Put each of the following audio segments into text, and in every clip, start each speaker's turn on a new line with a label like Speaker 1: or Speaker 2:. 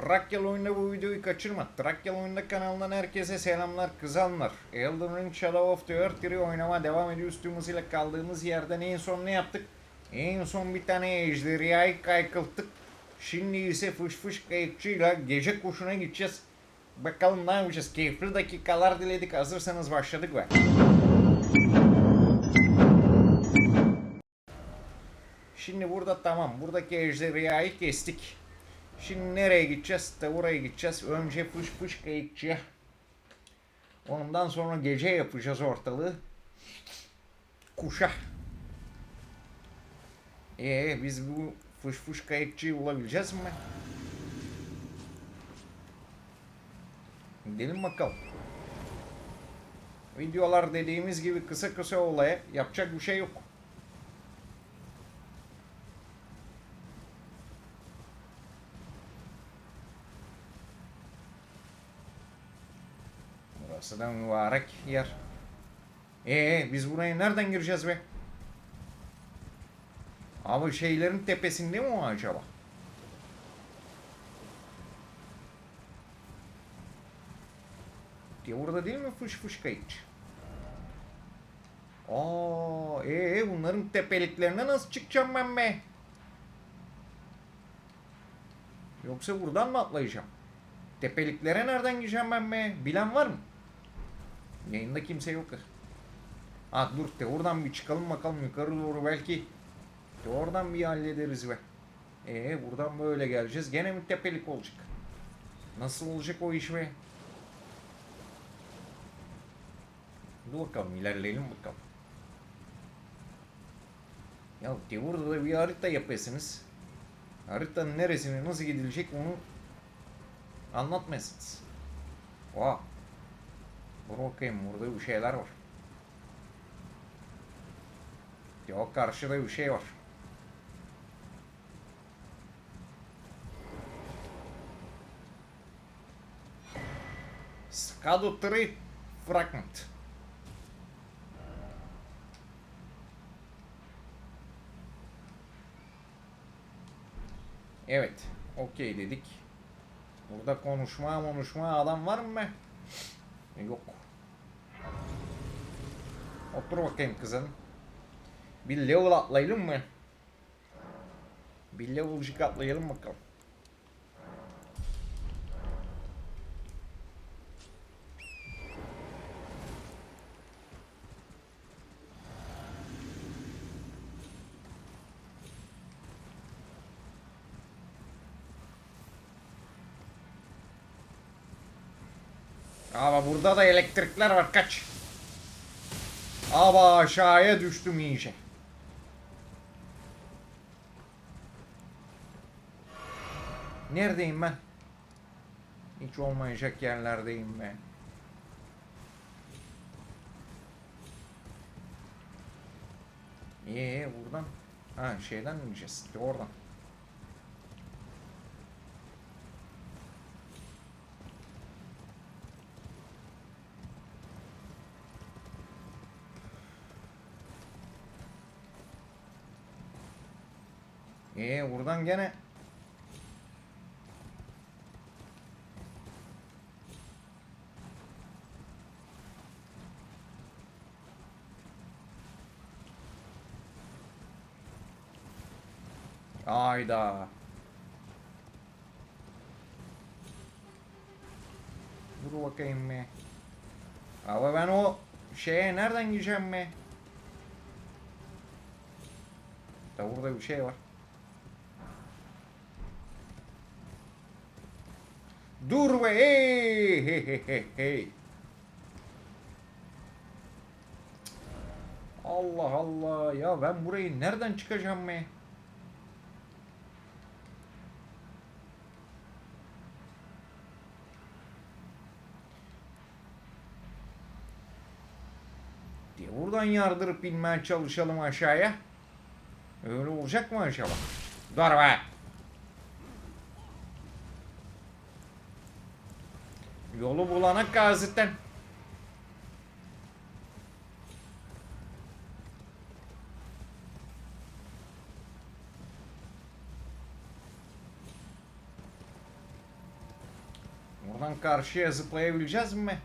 Speaker 1: Trakyalı oyunda bu videoyu kaçırma. Trakyalı oyunda kanalından herkese selamlar kızanlar. Elden Ring Shadow of the Earth 3'ü oynama devam ediyoruz tüm hızıyla kaldığımız yerden en son ne yaptık? En son bir tane ejderhayı kaykılttık. Şimdi ise fış fış kayıkçıyla gece kuşuna gideceğiz. Bakalım ne yapacağız? Keyifli dakikalar diledik. Hazırsanız başladık ve. Şimdi burada tamam. Buradaki ejderhayı kestik. Şimdi nereye gideceğiz? De oraya gideceğiz. Önce fış fış kayıkçıya. Ondan sonra gece yapacağız ortalığı. Kuşa. Ee biz bu fış fış kayıkçıyı bulabileceğiz mi? Gidelim bakalım. Videolar dediğimiz gibi kısa kısa olaya yapacak bir şey yok. Burası da mübarek yer. Ee biz buraya nereden gireceğiz be? Abi şeylerin tepesinde mi o acaba? Diye burada değil mi fış fış kayıkçı? Aa, ee bunların tepeliklerine nasıl çıkacağım ben be? Yoksa buradan mı atlayacağım? Tepeliklere nereden gireceğim ben be? Bilen var mı? Yayında kimse yok. Ha dur de oradan bir çıkalım bakalım yukarı doğru belki de oradan bir hallederiz be. Ee buradan böyle geleceğiz. Gene mi tepelik olacak? Nasıl olacak o iş be? Dur bakalım ilerleyelim bakalım. Ya de burada da bir harita yapıyorsunuz. Haritanın neresine nasıl gidilecek onu anlatmazsınız. Oha. Dur bakayım burada bir şeyler var. Yok karşıda bir şey var. Skado 3 Fragment. Evet. Okey dedik. Burada konuşma konuşma adam var mı? Yok. Otur bakayım kızım. Bir level atlayalım mı? Bir levelcik atlayalım bakalım. Ama burada da elektrikler var kaç. Ama aşağıya düştüm iyice. Neredeyim ben? Hiç olmayacak yerlerdeyim ben. Ee buradan ha şeyden mi ineceğiz? Oradan. Ee buradan gene Ayda. Dur bakayım be. Ama ben o şeye nereden gireceğim be? Da burada bir şey var. Dur be hey. Allah Allah ya ben burayı nereden çıkacağım be? diye buradan yardırıp inmeye çalışalım aşağıya. Öyle olacak mı acaba? Dur be. Yolu bulana gazetten. Buradan karşıya zıplayabileceğiz mi?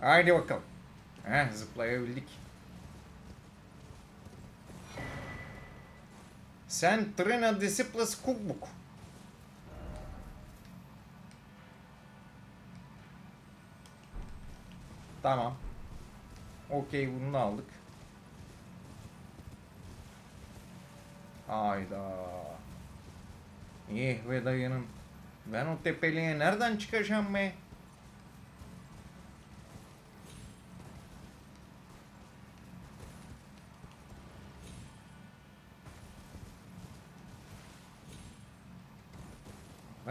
Speaker 1: Haydi bakalım. Heh, zıplayabildik. Sen Trina Disciples Cookbook. Tamam. Okey bunu da aldık. Hayda. İyi ve dayının. Ben o tepeliğe nereden çıkacağım be?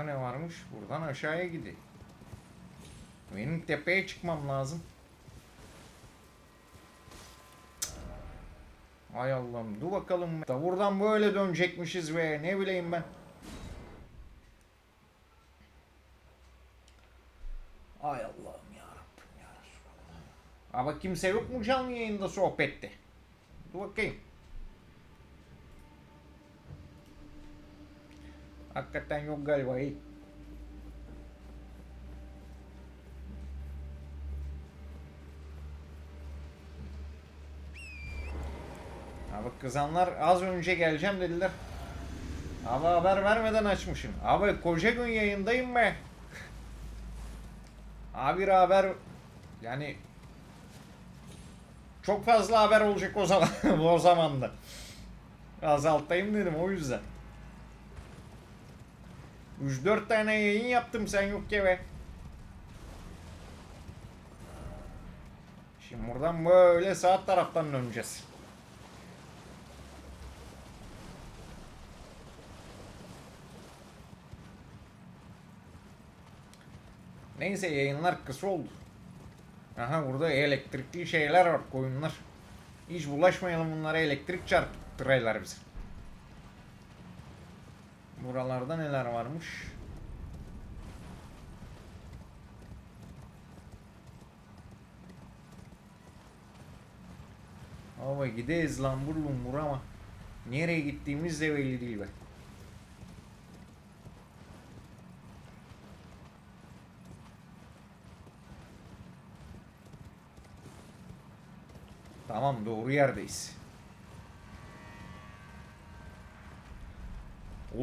Speaker 1: Ne varmış? Buradan aşağıya gideyim. Benim tepeye çıkmam lazım. Ay Allah'ım dur bakalım. Da buradan böyle dönecekmişiz ve ne bileyim ben. Ay Allah'ım ya Rabbim ya Resulallah. Ama kimse yok mu canlı yayında sohbette? Dur bakayım. Hakikaten yok galiba iyi. Abi kızanlar az önce geleceğim dediler. Abi haber vermeden açmışsın. Abi koca gün yayındayım be. Abi haber yani çok fazla haber olacak o zaman o zaman da. Azaltayım dedim o yüzden. 3-4 tane yayın yaptım sen yok ki be. Şimdi buradan böyle sağ taraftan döneceğiz. Neyse yayınlar kısa oldu. Aha burada elektrikli şeyler var koyunlar. Hiç bulaşmayalım bunlara elektrik çarptıraylar bize. Buralarda neler varmış? Ama gideyiz lambur lumbur ama nereye gittiğimiz de belli değil be. Tamam doğru yerdeyiz.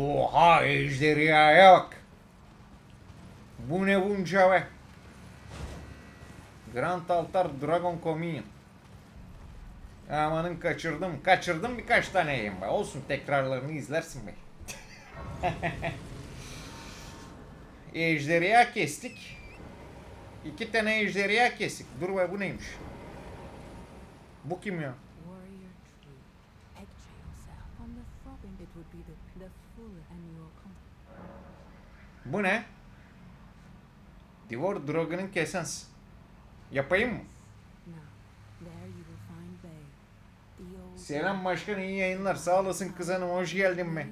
Speaker 1: Oha ejderhaya bak. Bu ne bunca be. Grand Altar Dragon Communion. Amanın kaçırdım. Kaçırdım birkaç tane yiyeyim be. Olsun tekrarlarını izlersin be. ejderha kestik. İki tane ejderha kestik. Dur be bu neymiş? Bu kim ya? Bu ne? Divor Dragon'ın kesens. Yapayım mı? Selam başkan iyi yayınlar. Sağ olasın kız hanım hoş geldin be.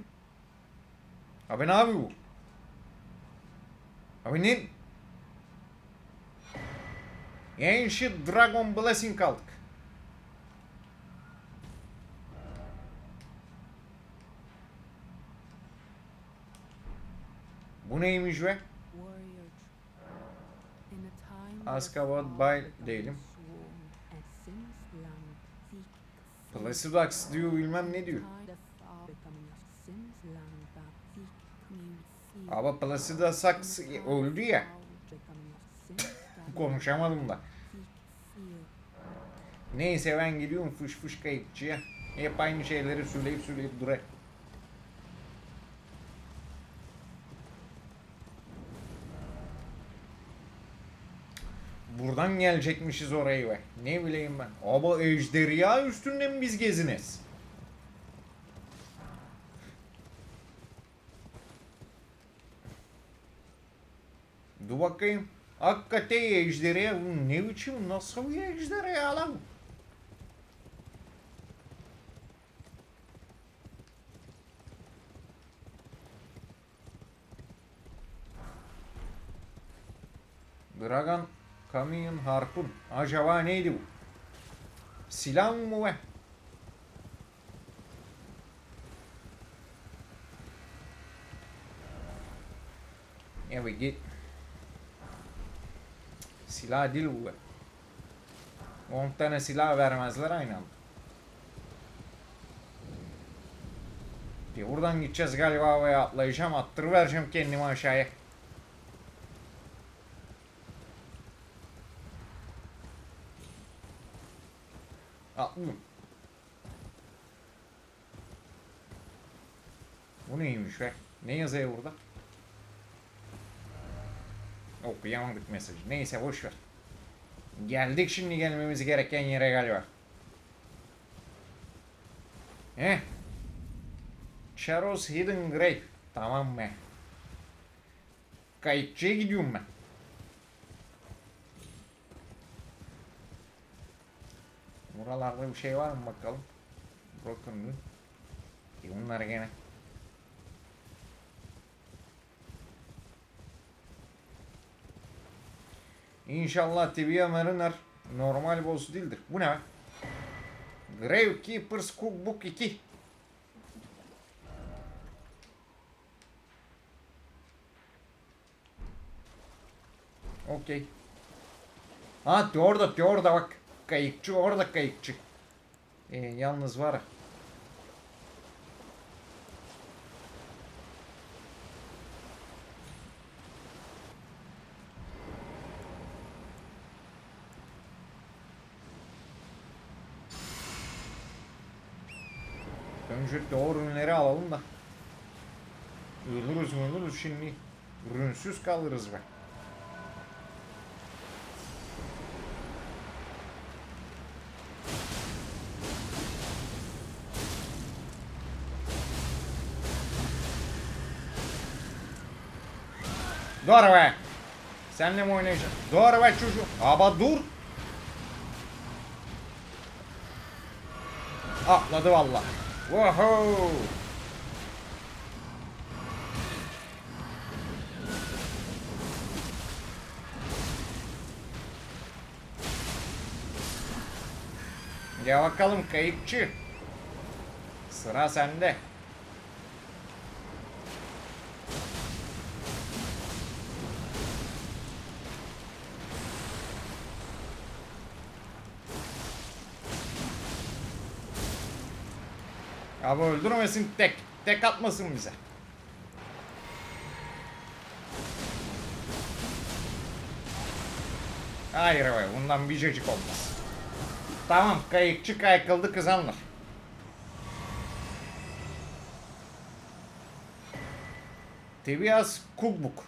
Speaker 1: Abi ne yapıyor bu? Abi ne? Ancient Dragon Blessing aldık. Bu neymiş be?
Speaker 2: warrior tree. In a time
Speaker 1: Azkaban
Speaker 2: where
Speaker 1: Bay değilim. Placidax diyor bilmem ne diyor. Ama Placidax öldü ya. Konuşamadım da. Neyse ben gidiyorum fış fış kayıkçıya. Hep aynı şeyleri söyleyip söyleyip durar. Buradan gelecekmişiz orayı be. Ne bileyim ben. Ama ejderha üstünde mi biz geziniz? Dur bakayım. Hakikaten ejderha ne biçim nasıl bir ejderha lan? bu? Kamyon harpun. Acaba neydi bu? Silah mı be? Evet git. Silah değil bu be. 10 tane silah vermezler aynı anda. Diye buradan gideceğiz galiba ve atlayacağım. Attırıvereceğim kendimi aşağıya. Atlıyorum. Bu neymiş be? Ne yazıyor burada? Okuyamadık mesajı. Neyse boş ver. Geldik şimdi gelmemiz gereken yere galiba. Heh. Charos Hidden Grave. Tamam mı? Kayıkçıya gidiyorum ben. Bir şey var mı bakalım. Broken Moon. E bunlar gene. İnşallah Tibia Mariner normal boss değildir. Bu ne? Gravekeeper's Cookbook 2. Okey. Ha orada orada bak. Kayıkçı orada kayıkçı. Ee, yalnız var. Öncelikle o ürünleri alalım da. Ölürüz ölürüz şimdi. Ürünsüz kalırız be. Dur be. Senle mi oynayacağım? Dur be çocuğum. Ama dur. Atladı valla. Woohoo. Gel bakalım kayıkçı. Sıra sende. Abi öldürmesin tek. Tek atmasın bize. Hayır be bundan bir cacık olmaz. Tamam kayıkçı kaykıldı kızanlar. Tibias Cookbook.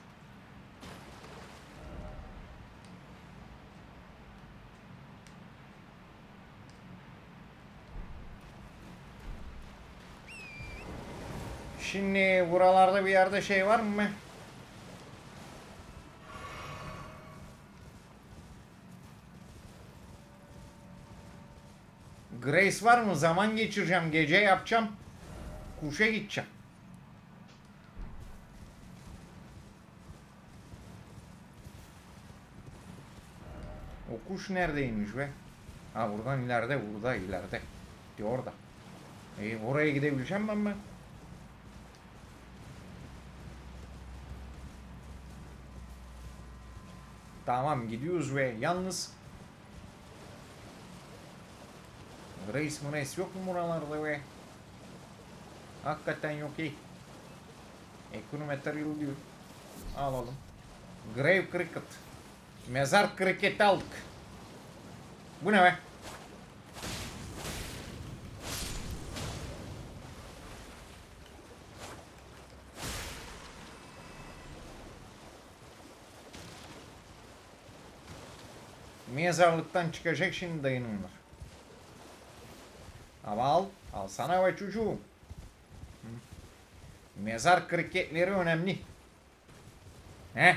Speaker 1: Şimdi buralarda bir yerde şey var mı? Grace var mı? Zaman geçireceğim, gece yapacağım. Kuşa gideceğim. O kuş neredeymiş be? Ha buradan ileride, burada ileride. De orada. E, oraya gidebileceğim ben mi? Tamam gidiyoruz ve yalnız Grace Mrace yok mu buralarda be? Hakikaten yok iyi. Ekonometre diyor. Alalım. Grave Cricket. Mezar kriketi aldık. Bu ne be? Mezarlıktan çıkacak şimdi dayınımlar. Ama al. Al sana ve çocuğum. Mezar kriketleri önemli. He?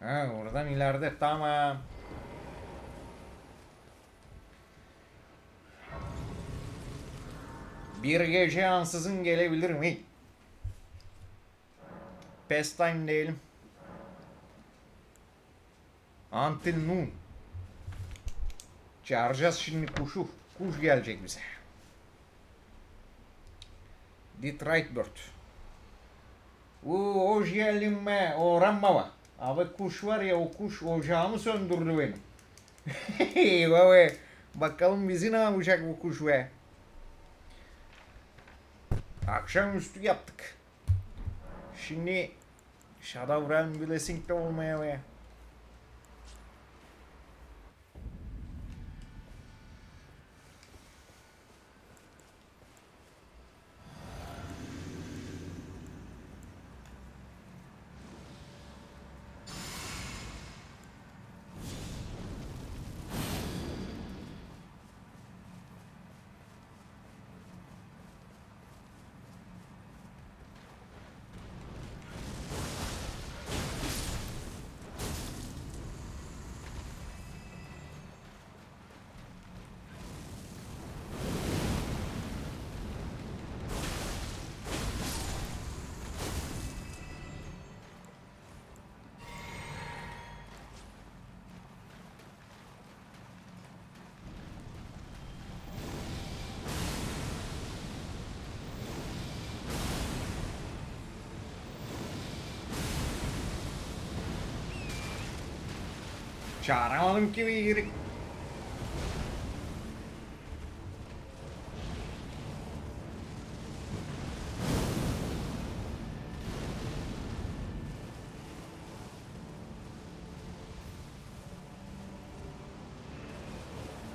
Speaker 1: Ha oradan ileride tamam. Bir gece ansızın gelebilir mi? Pastime diyelim. Until noon. Çağıracağız şimdi kuşu. Kuş gelecek bize. Detroit Bird. Oo, hoş geldin be Orhan Baba. Abi kuş var ya o kuş ocağımı söndürdü benim. Be. Bakalım bizi ne yapacak bu kuş be. Akşamüstü yaptık. Şimdi Shadow Realm Blessing'de olmaya be. Çağıramadım ki bir yeri.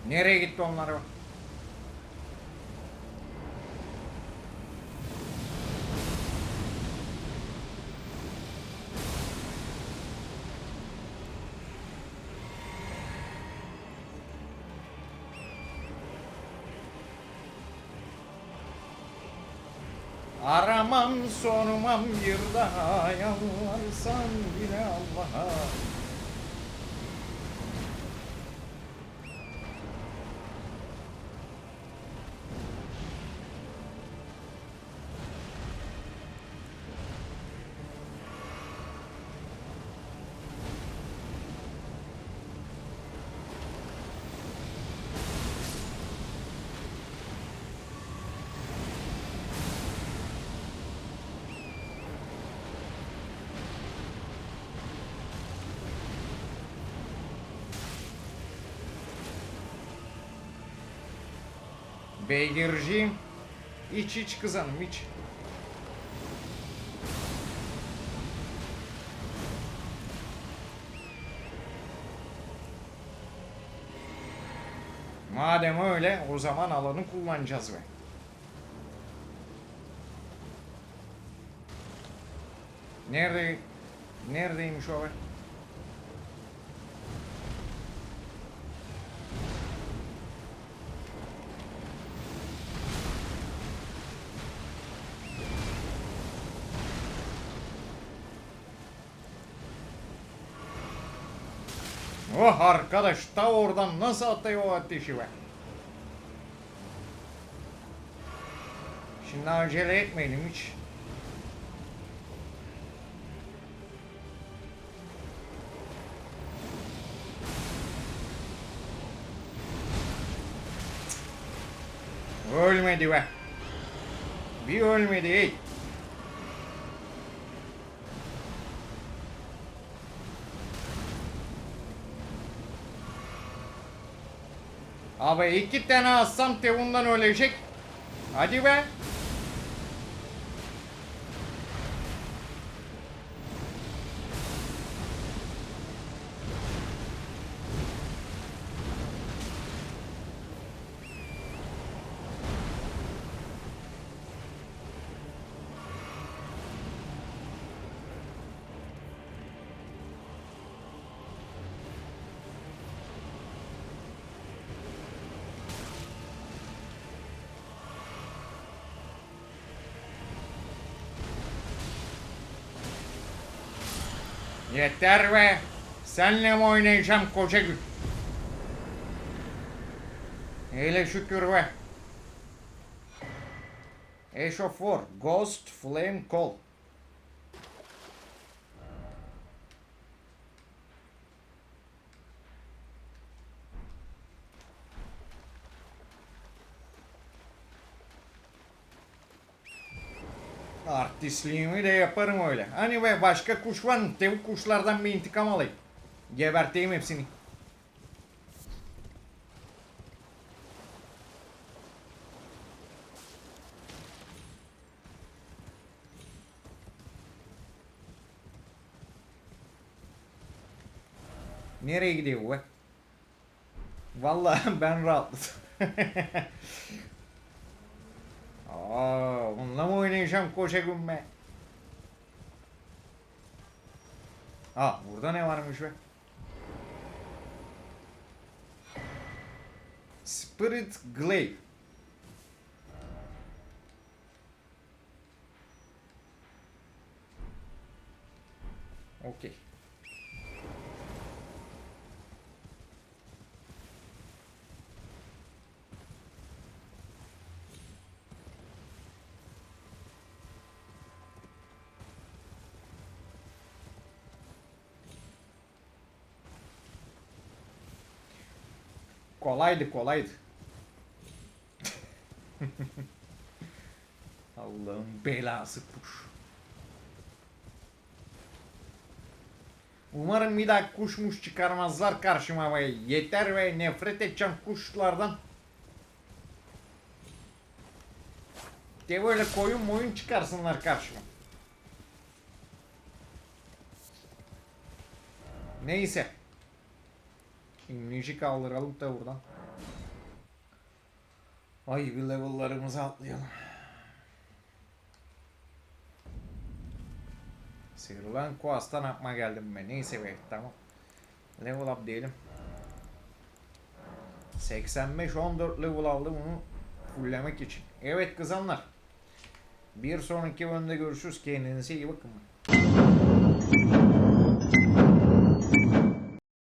Speaker 1: Nereye gitti onlar sormam bir daha yalvarsan bile Allah'a Beygirciğim iç iç kızanım iç. Madem öyle o zaman alanı kullanacağız be. Nerede? Neredeymiş o be? Oh arkadaş ta oradan nasıl atıyor o ateşi be? Şimdi acele etmeyelim hiç. Ölmedi be. Bir ölmedi ey. Abi iki tane assam tevundan ölecek. Hadi be. Yeter be. Senle mi oynayacağım koca gün? Hele şükür be. War, Ghost, Flame, Call. Artistliğimi de yaparım öyle. Hani be başka kuş var mı? Tevuk kuşlardan bir intikam alayım. Geberteyim hepsini. Nereye gidiyor bu? Vallahi ben rahatladım. Aa, bununla mı oynayacağım koca gün be? Aa, burada ne varmış be? Spirit Glaive. Okey. Kolaydı kolaydı. Allah'ın belası kuş. Umarım bir daha kuşmuş çıkarmazlar karşıma be. Yeter ve nefret edeceğim kuşlardan. De böyle koyun moyun çıkarsınlar karşıma. Neyse. İmleci kaldıralım da buradan. Ay bir level'larımızı atlayalım. Sıyrılan Koas'tan yapma geldim ben. Neyse be tamam. Level up diyelim. 85 14 level aldım bunu fulllemek için. Evet kızanlar. Bir sonraki bölümde görüşürüz. Kendinize iyi bakın.